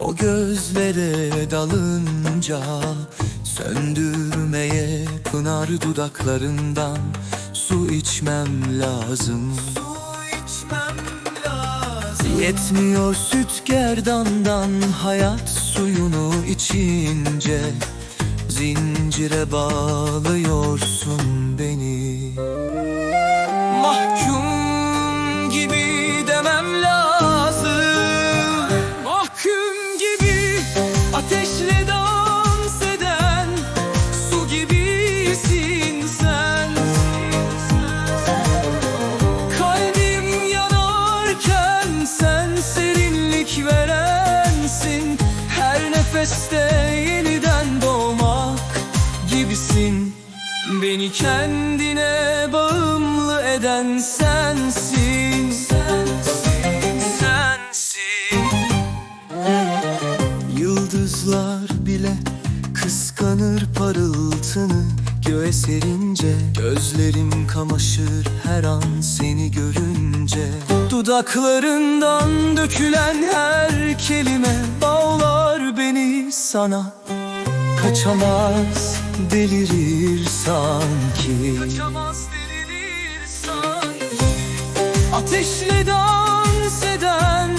O gözlere dalınca Söndürmeye pınar dudaklarından Su içmem lazım. Yetmiyor süt gerdandan hayat suyunu içince Zincire bağlıyorsun beni. Nefeste yeniden doğmak gibisin. Beni kendine bağımlı eden sensin. Sensin, sensin Yıldızlar bile kıskanır parıltını. Göğe serince gözlerim kamaşır her an seni görünce. Dudaklarından dökülen her kelime sana Kaçamaz delirir sanki. Kaçamaz delirir sanki. Ateşle dans eden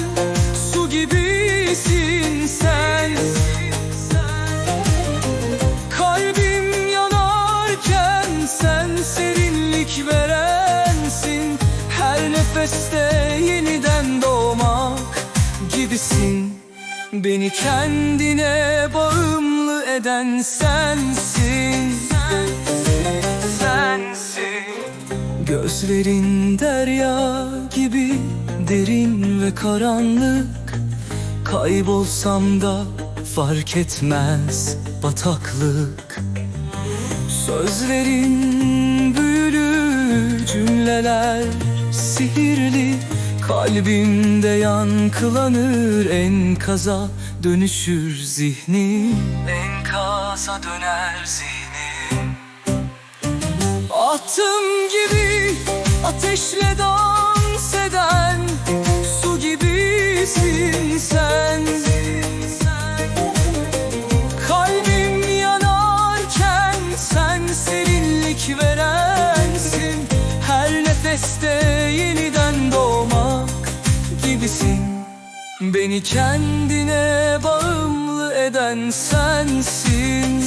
su gibisin sen. Kalbim yanarken sen serinlik verensin. Her nefeste yeniden doğmak gibisin Beni kendine bağımlı eden sensin. Sensin. Gözlerin derya gibi derin ve karanlık. Kaybolsam da fark etmez bataklık. Sözlerin büyülü cümleler sihirli Kalbimde yankılanır enkaza dönüşür zihnim. Enkaza döner zihnim. Attım gibi ateşle dans eden Su gibisin sen gibisin. Beni kendine bağımlı eden sensin